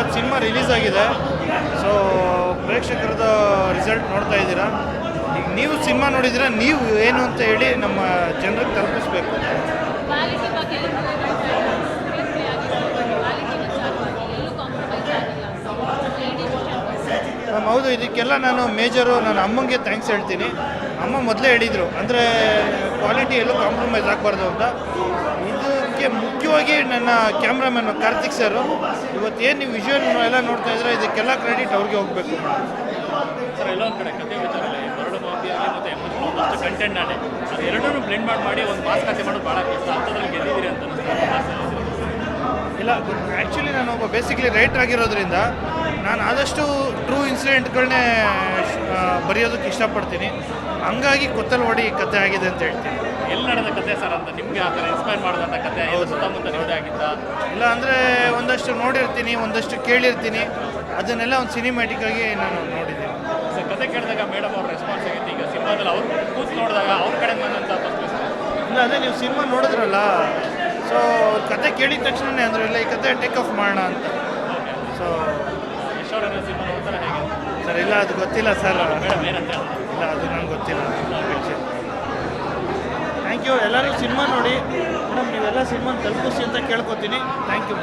ಇವತ್ತು cinema release ಆಗಿದೆ. So ಪ್ರೇಕ್ಷಕರದ ರಿಸಲ್ಟ್ ನೋಡ್ತಾ ಇದ್ದೀರಾ? ಈಗ ನೀವು ಸಿನಿಮಾ ನೋಡಿದ್ದೀರಾ ನೀವು ಏನು ಅಂತ ಹೇಳಿ ನಮ್ಮ ಜನರಿಗೆ ತಲುಪಿಸ್ಬೇಕು. ಮ್ಯಾಮ್ ಹೌದು ಇದಕ್ಕೆಲ್ಲ ನಾನು ಮೇಜರು ನನ್ನ ಅಮ್ಮಂಗೆ ಥ್ಯಾಂಕ್ಸ್ ಹೇಳ್ತೀನಿ. ಅಮ್ಮ ಮೊದಲೇ ಹೇಳಿದರು ಅಂದರೆ ಕ್ವಾಲಿಟಿ ಎಲ್ಲೂ ಕಾಂಪ್ರಮೈಸ್ ಆಗಬಾರ್ದು ಅಂತ. ಮುಖ್ಯವಾಗಿ ನನ್ನ ಕ್ಯಾಮ್ರಾಮನ್ ಕಾರ್ತಿಕ್ ಸರು ಏನು ನೀವು ವಿಜುವಲ್ ಎಲ್ಲ ನೋಡ್ತಾ ಇದ್ರೆ ಇದಕ್ಕೆಲ್ಲ ಕ್ರೆಡಿಟ್ ಅವ್ರಿಗೆ ಹೋಗಬೇಕು. ಸರ್ ಎಲ್ಲೊಂದು ಕಡೆ ಕತೆ ವಿಚಾರದಲ್ಲಿ ಬರಡು ಮಾಫಿ ಆಗಲಿ ಮತ್ತು ಎಮೋಷನಲ್ ಒಂದಷ್ಟು ಕಂಟೆಂಟ್ ನಾನೇ ಅದು ಎರಡನ್ನೂ ಬ್ಲೆಂಡ್ ಮಾಡಿ ಮಾಡಿ ಒಂದು ಮಾಸ್ ಕತೆ ಮಾಡೋದು ಭಾಳ ಕಷ್ಟ. ಅಂಥದ್ರಲ್ಲಿ ಗೆದ್ದಿದ್ದೀರಿ ಅಂತ ಇಲ್ಲ ಆ್ಯಕ್ಚುಲಿ ನಾನು ಒಬ್ಬ ಬೇಸಿಕಲಿ ರೈಟರ್ ಆಗಿರೋದ್ರಿಂದ ನಾನು ಆದಷ್ಟು ಟ್ರೂ ಇನ್ಸಿಡೆಂಟ್ಗಳನ್ನೇ ಬರೆಯೋದಕ್ಕೆ ಇಷ್ಟಪಡ್ತೀನಿ. ಹಂಗಾಗಿ ಕೊತ್ತಲವಾಡಿ ಕತೆ ಆಗಿದೆ ಅಂತ ಹೇಳ್ತೀನಿ. ಎಲ್ಲಿ ನಡೆದ ಕತೆ ಸರ್ ಅಂತ ನಿಮಗೆ ಆ ಥರ ಇನ್ಸ್ಪೈರ್ ಮಾಡಿದಂಥ ಕತೆ ಎಲ್ಲ ಸುತ್ತಮುತ್ತ ನಿಮ್ಮದೇ ಆಗಿದ್ದ ಇಲ್ಲ ಅಂದರೆ ಒಂದಷ್ಟು ನೋಡಿರ್ತೀನಿ ಒಂದಷ್ಟು ಕೇಳಿರ್ತೀನಿ. ಅದನ್ನೆಲ್ಲ ಒಂದು ಸಿನಿಮ್ಯಾಟಿಕ್ ಆಗಿ ನಾನು ನೋಡಿದ್ದೀನಿ. ಸರ್ ಕತೆ ಕೇಳಿದಾಗ ಮೇಡಮ್ ಅವ್ರ ರೆಸ್ಪಾನ್ಸ್ ಆಗಿತ್ತು ಈಗ ಸಿನಿಮಾದಲ್ಲಿ ಅವ್ರು ಕೂತು ನೋಡಿದಾಗ ಅವ್ರ ಕಡೆ ಬಂದಂಥ ಇಲ್ಲ ಅದೇ ನೀವು ಸಿನಿಮಾ ನೋಡಿದ್ರಲ್ಲ ಸೊ ಕತೆ ಕೇಳಿದ ತಕ್ಷಣನೇ ಅಂದರು ಇಲ್ಲ ಈ ಕತೆ ಟೇಕ್ ಆಫ್ ಮಾಡೋಣ ಅಂತ. ಸೊ ಯಶೋರ ಸಿನಿಮಾ ನೋಡ್ತಾರೆ ಹೇಗೆ? ಸರ್ ಇಲ್ಲ ಅದು ಗೊತ್ತಿಲ್ಲ ಸರ್. ಮೇಡಮ್ ಏನಂತ ಇಲ್ಲ ಅದು ನಂಗೆ ಗೊತ್ತಿಲ್ಲ. ಎಲ್ಲರೂ ಸಿನಿಮಾ ನೋಡಿ ಮೇಡಮ್ ನೀವೆಲ್ಲ ಸಿನಿಮಾ ತಲುಪಿಸಿ ಅಂತ ಕೇಳ್ಕೊತೀನಿ. Thank you